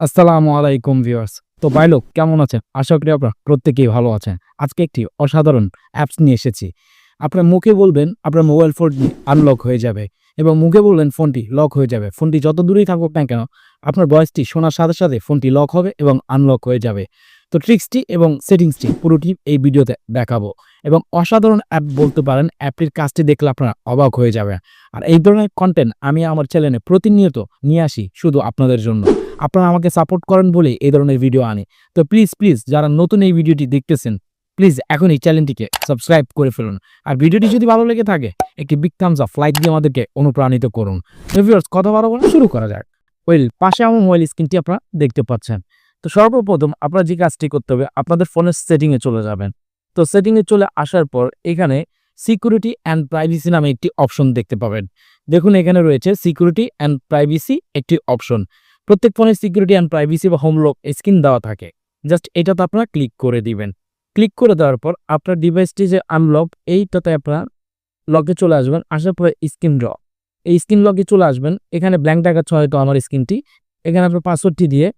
আসসালামু আলাইকুম ভিউয়ার্স। তো ভাই লোক, কেমন আছেন? আশা করি আপনার প্রত্যেকেই ভালো আছেন। আজকে একটি অসাধারণ অ্যাপস নিয়ে এসেছি। আপনার মুখে বলবেন, আপনার মোবাইল ফোনটি আনলক হয়ে যাবে এবং মুখে বলবেন ফোনটি লক হয়ে যাবে। ফোনটি যত দূরেই থাকুক না কেন, আপনার বয়সটি শোনার সাথে সাথে ফোনটি লক হবে এবং আনলক হয়ে যাবে। তো ট্রিক্সটি এবং সেটিংসটি পুরোটি এই ভিডিওতে দেখাবো। এবং অসাধারণ অ্যাপ বলতে পারেন, অ্যাপটির কাজটি দেখলে আপনারা অবাক হয়ে যাবে আর এই ধরনের কন্টেন্ট আমি আমার চ্যানেলে প্রতিনিয়ত নিয়ে আসি শুধু আপনাদের জন্য। আপনারা আমাকে সাপোর্ট করেন বলে এই ধরনের ভিডিও আনে। তো প্লিজ প্লিজ যারা নতুন এই ভিডিওটি দেখতেছেন প্লিজ এখন এই চ্যানেলটিকে সাবস্ক্রাইব করে ফেলুন। আর ভিডিওটি যদি ভালো লেগে থাকে, একটি বিগ থামস অফ লাইক দিয়ে আমাদেরকে অনুপ্রাণিত করুন। কথা বলা শুরু করা যাক। ওয়েল, পাশে আমার মোবাইল স্ক্রিনটি আপনারা দেখতে পাচ্ছেন। তো সর্বপ্রথম আপনারা যে কাজটি করতে হবে, আপনাদের ফোনের সেটিংয়ে চলে যাবেন। তো সেটিংয়ে চলে আসার পর এখানে সিকিউরিটি অ্যান্ড প্রাইভেসি নামে একটি অপশন দেখতে পাবেন। দেখুন, এখানে রয়েছে সিকিউরিটি অ্যান্ড প্রাইভেসি একটি অপশন প্রত্যেক ফোনের সিকিউরিটি অ্যান্ড প্রাইভেসি বা হোম লক স্ক্রিন দেওয়া থাকে। জাস্ট এটাতে আপনারা ক্লিক করে দিবেন। ক্লিক করে দেওয়ার পর আপনার ডিভাইসটি যে আনলক এইটাতে আপনার লকে চলে আসবেন। আসার পরে স্ক্রিন ড্র এই স্ক্রিন লকে চলে আসবেন। এখানে ব্ল্যাঙ্ক দেখাচ্ছে হয়তো আমার স্ক্রিনটি এখানে আপনার পাসওয়ার্ডটি দিয়ে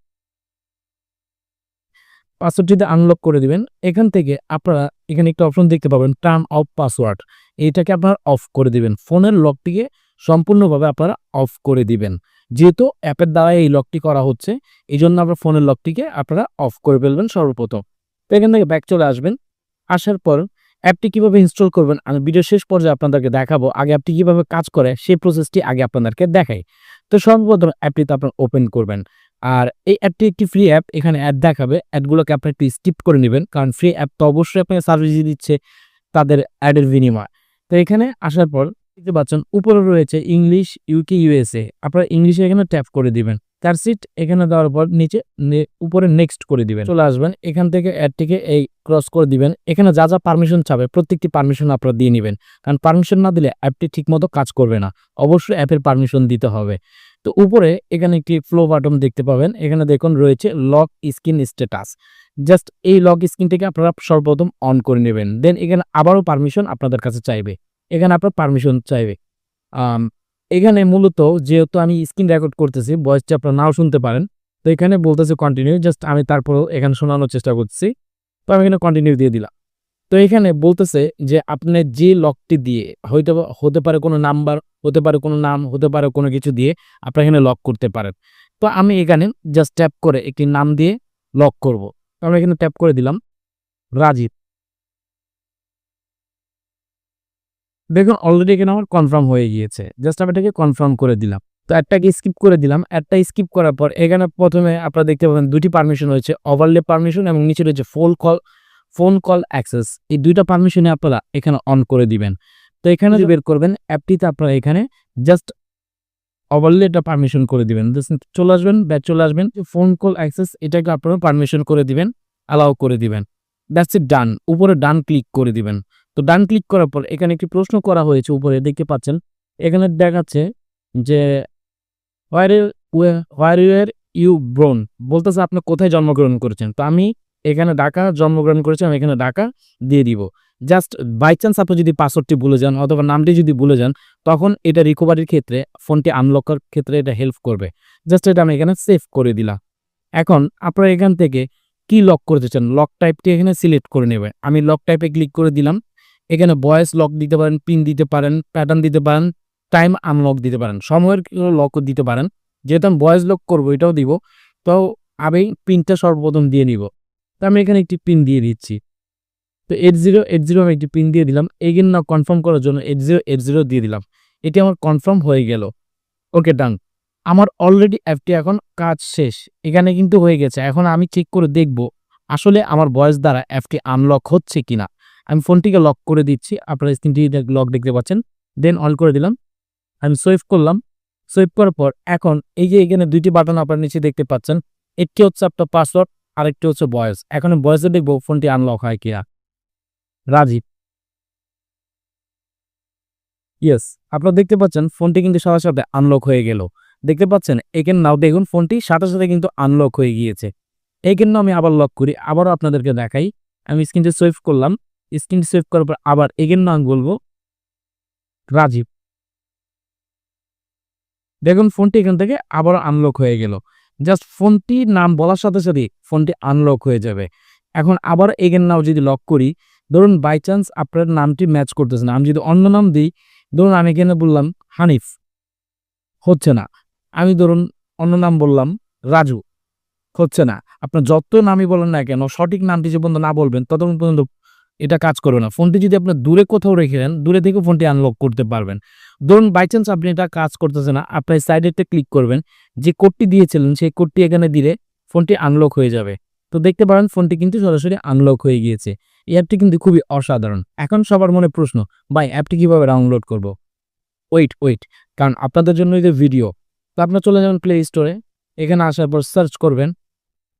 পাসওয়ার্ডটিতে আনলক করে দিবেন। এখান থেকে আপনারা এখানে একটা অপশন দেখতে পাবেন টার্ন অফ পাসওয়ার্ড এইটাকে আপনারা অফ করে দিবেন। ফোনের লকটিকে সম্পূর্ণভাবে আপনারা অফ করে দিবেন। যেহেতু অ্যাপের দ্বারা এই লকটি করা হচ্ছে এই জন্য আপনার ফোনের লকটিকে আপনারা অফ করে ফেলবেন সর্বপ্রথম। তো এখান থেকে ব্যাক চলে আসবেন। আসার পর অ্যাপটি কীভাবে ইনস্টল করবেন, আমি ভিডিও শেষ পর্যায়ে আপনাদেরকে দেখাবো। আগে অ্যাপটি কীভাবে কাজ করে, সেই প্রসেসটি আগে আপনাদেরকে দেখাই। তো সর্বপ্রথম অ্যাপটিতে আপনার ওপেন করবেন। আর এই অ্যাপটি একটি ফ্রি অ্যাপ এখানে অ্যাড দেখাবে। অ্যাডগুলোকে আপনি একটু স্কিপ করে নেবেন, কারণ ফ্রি অ্যাপ তো অবশ্যই আপনাকে সার্ভিস দিচ্ছে তাদের অ্যাডের বিনিময়। তো এখানে আসার পর দেখতে পাচ্ছেন, উপরে রয়েছে ইংলিশ ইউকে ইউএসএ আপনারা ইংলিশে এখানে ট্যাপ করে দিবেন। তার সিট এখানে দেওয়ার পর নিচে উপরে নেক্সট করে দিবেন। চলে আসবেন। এখান থেকে অ্যাডটিকে এই ক্রস করে দিবেন। এখানে যা যা পারমিশন চাবে, প্রত্যেকটি পারমিশন আপনারা দিয়ে নেবেন। কারণ পারমিশন না দিলে অ্যাপটি ঠিকমতো কাজ করবে না। অবশ্যই অ্যাপের পারমিশন দিতে হবে। তো উপরে এখানে একটি ফ্লো বাটন দেখতে পাবেন। এখানে দেখুন, রয়েছে লক স্ক্রিন স্ট্যাটাস জাস্ট এই লক স্ক্রিনটিকে আপনারা সর্বপ্রথম অন করে নেবেন। দেন এখানে আবারও পারমিশন আপনাদের কাছে চাইবে। এখানে আপনার পারমিশন চাইবে। এখানে মূলত যেহেতু আমি স্ক্রিন রেকর্ড করতেছি ভয়েসটি আপনারা নাও শুনতে পারেন। তো এখানে বলতেছে কন্টিনিউ জাস্ট আমি তারপরেও এখানে শোনানোর চেষ্টা করছি তো আমি এখানে কন্টিনিউ দিয়ে দিলাম। তো এখানে বলতেছে যে আপনি যে লকটি দিয়ে, হয়তো হতে পারে কোনো নাম্বার, হতে পারে কোনো নাম, হতে পারে কোনো কিছু দিয়ে আপনি এখানে লক করতে পারেন। তো আমি এখানে জাস্ট ট্যাপ করে একটি নাম দিয়ে লক করব। আমি এখানে ট্যাপ করে দিলাম, রাজীব। দেখুন অলরেডি এখানে আমার কনফার্ম হয়ে গিয়েছে। জাস্ট আমি এটাকে কনফার্ম করে দিলাম। তো অ্যাডটাকে স্কিপ করে দিলাম। অ্যাডটা স্কিপ করার পর এখানে প্রথমে আপনারা দেখতে পাবেন দুটি পারমিশন রয়েছে। ওভারলে পারমিশন এবং নিচে রয়েছে phone call phone call access এই দুইটা পারমিশনে আপনারা এখানে অন করে দিবেন। তো এখানে বের করবেন অ্যাপটিতে আপনারা এখানে জাস্ট ওভারলে এটা পারমিশন করে দিবেন। চলে আসবেন ব্যাক চলে আসবেন ফোন কল অ্যাক্সেস এটাকে আপনারা পারমিশন করে দিবেন অ্যালাউ করে দিবেন। দ্যাটস ইট ডান উপরে ডান ক্লিক করে দিবেন। তো ডান ক্লিক করার পর এখানে একটি প্রশ্ন করা হয়েছে উপরে দেখতে পাচ্ছেন। এখানে দেখাচ্ছে যে হোয়ার হোয়ার ইউর ইউ ব্রোন বলতেছে আপনি কোথায় জন্মগ্রহণ করেছেন? তো আমি এখানে ঢাকা, জন্মগ্রহণ করেছি, আমি এখানে ঢাকা দিয়ে দিব। জাস্ট বাই চান্স আপনি যদি পাসওয়ার্ডটি ভুলে যান অথবা নামটি যদি ভুলে যান, তখন এটা রিকভারির ক্ষেত্রে ফোনটি আনলকের ক্ষেত্রে এটা হেল্প করবে। জাস্ট এটা আমি এখানে সেভ করে দিলাম। এখন আপনারা এখান থেকে কি লক করতে চান? লক টাইপটি এখানে সিলেক্ট করে নেবেন। আমি লক টাইপে ক্লিক করে দিলাম। এখানে ভয়েস লক দিতে পারেন পিন দিতে পারেন প্যাটার্ন দিতে পারেন টাইম আনলক দিতে পারেন। সময়ের লক দিতে পারেন। যেহেতু আমি ভয়েস লক করব, এটাও দিব। তো আমি পিনটা সর্বপ্রথম দিয়ে নিব। তো আমি এখানে একটি পিন দিয়ে দিচ্ছি। তো এইট জিরো এইট জিরো আমি একটি পিন দিয়ে দিলাম। এগেন না কনফার্ম করার জন্য এইট জিরো এইট জিরো দিয়ে দিলাম। এটি আমার কনফার্ম হয়ে গেল। ওকে ডান আমার অলরেডি অ্যাপটি এখন কাজ শেষ। এখানে কিন্তু হয়ে গেছে। এখন আমি চেক করে দেখব আসলে আমার ভয়েস দ্বারা অ্যাপটি আনলক হচ্ছে কিনা। আমি ফোনটিকে লক করে দিচ্ছি। আপনারা স্ক্রিনটি লক দেখতে পাচ্ছেন। দেন অল করে দিলাম। আমি সুইপ করলাম। সুইপ করার পর এখন এই যে এখানে দুইটি বাটন আপনার নিচে দেখতে পাচ্ছেন। একটি হচ্ছে আপনার পাসওয়ার্ড আরেকটি হচ্ছে ভয়েস এখন ভয়েসে দেখব ফোনটি আনলক হয় কিনা। রাজীব ইয়েস আপনারা দেখতে পাচ্ছেন ফোনটি কিন্তু সাথে সাথে আনলক হয়ে গেল। দেখতে পাচ্ছেন এখানে নাও দেখুন ফোনটি সাথে সাথে কিন্তু আনলক হয়ে গিয়েছে। জন্য আমি আবার লক করি, আবারও আপনাদেরকে দেখাই। আমি স্ক্রিনটি সুইপ করলাম। স্ক্রিনটি সুইপ করার পর আবার এগেন নাম বলব রাজীব দেখুন ফোনটি এখান থেকে আবার আনলক হয়ে গেল। জাস্ট ফোনটির নাম বলার সাথে সাথে ফোনটি আনলক হয়ে যাবে। এখন আবার এগেন নাও যদি লক করি, ধরুন বাই চান্স আপনার নামটি ম্যাচ করতেছে না। আমি যদি অন্য নাম দিই, ধরুন আমি এখানে বললাম হানিফ, হচ্ছে না। আমি ধরুন অন্য নাম বললাম রাজু, হচ্ছে না। আপনার যত নামই বলেন না কেন, সঠিক নামটি যে পর্যন্ত না বলবেন, ততক্ষণ পর্যন্ত এটা কাজ করবে না। ফোনটি যদি আপনার দূরে কোথাও রেখে দেন, দূরে থেকে ফোনটি আনলক করতে পারবেন। ধরুন বাই চান্স আপনি এটা কাজ করতেছে না, আপনার সাইডেতে ক্লিক করবেন, যে কোডটি দিয়েছিলেন, সেই কোডটি এখানে দিলে ফোনটি আনলক হয়ে যাবে। তো দেখতে পারেন, ফোনটি কিন্তু সরাসরি আনলক হয়ে গিয়েছে। এই অ্যাপটি কিন্তু খুবই অসাধারণ। এখন সবার মনে প্রশ্ন, ভাই অ্যাপটি কীভাবে ডাউনলোড করব? ওয়েট ওয়েট কারণ আপনাদের জন্য এই ভিডিও তো আপনার চলে যাবেন প্লে স্টোরে এখানে আসার পর সার্চ করবেন।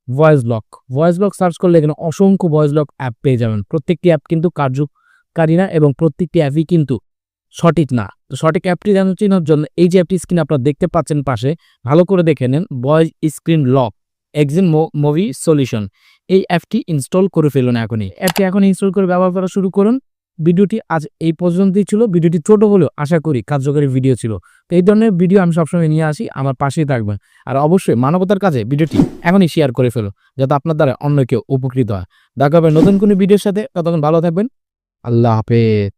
Voice lock. Voice lock search করলে এখানে অসংখ্য ভয়েস লক অ্যাপ পেয়ে যাবেন। প্রত্যেকটি অ্যাপ কিন্তু কার্যকারী না এবং প্রত্যেকটি অ্যাপই কিন্তু সঠিক না। তো সঠিক অ্যাপটি জানার চেনার জন্য এই যে অ্যাপটি স্ক্রিন আপনারা দেখতে পাচ্ছেন পাশে, ভালো করে দেখে নেন, ভয়েস স্ক্রিন লক, এক্সিন মুভি সলিউশন। এই অ্যাপটি ইনস্টল করে ফেলুন এখনই। অ্যাপটি এখন ইনস্টল করে ব্যবহার করা শুরু করুন। ভিডিওটি আজ এই পর্যন্তই ছিল। ভিডিওটি ছোট হলেও আশা করি কার্যকরী ভিডিও ছিল। তো এই ধরনের ভিডিও আমি সবসময় নিয়ে আসি, আমার পাশেই থাকবেন। আর অবশ্যই মানবতার কাজে ভিডিওটি এখনই শেয়ার করে ফেলো, যাতে আপনার দ্বারা অন্য কেউ উপকৃত হয়। দেখা হবে নতুন কোনো ভিডিওর সাথে, ততক্ষণ ভালো থাকবেন। আল্লাহ হাফেজ।